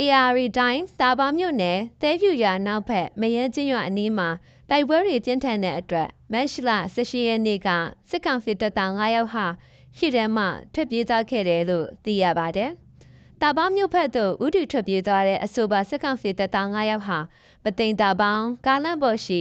AR တိုင်းတာဘာမြို့နယ်သဲဖြူရွာနောက်ဘက်မရဲချင်းရွာအနီးမှာတိုက်ပွဲတွေပြင်းထန်တဲ့အတွက်မက်ရှလ18ရက်နေ့ကစစ်ကောင်စီတပ်သား9ယောက်ဟာရှိထဲမှထွက်ပြေးသွားခဲ့တယ်လို့သိရပါတယ်။တာဘာမြို့ဘက်သို့ဥတီထွက်ပြေးသွားတဲ့အဆိုပါစစ်ကောင်စီတပ်သား9ယောက်ဟာပသိမ်တာပေါင်းကားလန့်ပေါ်ရှိ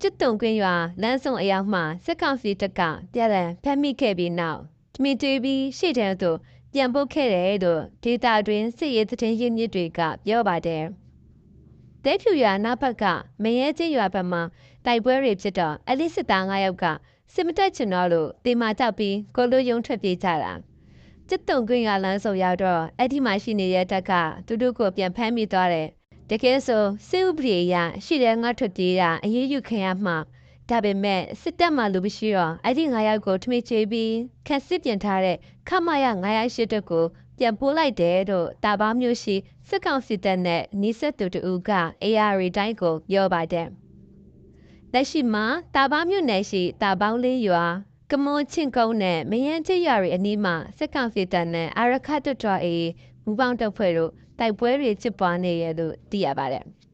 ကျစ်တုံကွင်းရွာလမ်းစုံအရောက်မှစစ်ကောင်စီတပ်ကပြည်လည်ဖမ်းမိခဲ့ပြီးနောက်တမီတူပြီးရှေ့တန်းသို့ ပြန်ပုတ်ခဲ့တယ်လို့ဒေတာတွင်စစ်ရေးသတင်းရင်းမြစ်တွေကပြောပါတယ်။တဲဖြူရွာနောက်ဘက်ကမရဲချင်းရွာဘက်မှာတိုက်ပွဲတွေဖြစ်တော့အလိစစ်သား9ယောက်ကစစ်မတက်ချင်တော့လို့တေမာတောက်ပြီးကိုလိုယုံထွက်ပြေးကြတာ။စစ်တုံကွင်းရွာလမ်းစုံရောက်တော့အဲ့ဒီမှာရှိနေတဲ့တက်ကတူတူကိုပြန်ဖမ်းမိသွားတယ်။တကယ်ဆိုစစ်ဥပဒေအရရှိတဲ့ငါထွက်ပြေးတာအရေးယူခံရမှ ဒါပေမဲ့စစ်တပ်မှလူမရှိတော့အဲ့ဒီ9ယောက်ကိုထမိချေပြီးခက်စစ်ပြင်ထားတဲ့ခမရ908တက်ကိုပြန်ပို့လိုက်တယ်လို့တာဘာမျိုးရှိစစ်ကောင်စီတပ်နဲ့နီးစပ်သူတူက AR တိုင်းကိုပြောပါတယ်။လက်ရှိမှာတာဘာမျိုးနယ်ရှိတာပေါင်းလေးရွာကမွန်ချင်းကုန်းနဲ့မယန်းချရွာတွေအနီးမှာစစ်ကောင်စီတပ်နဲ့အာရခတ်တော်အေးမူပေါင်းတပ်ဖွဲ့တို့တိုက်ပွဲတွေဖြစ်ပွားနေရလို့သိရပါတယ်။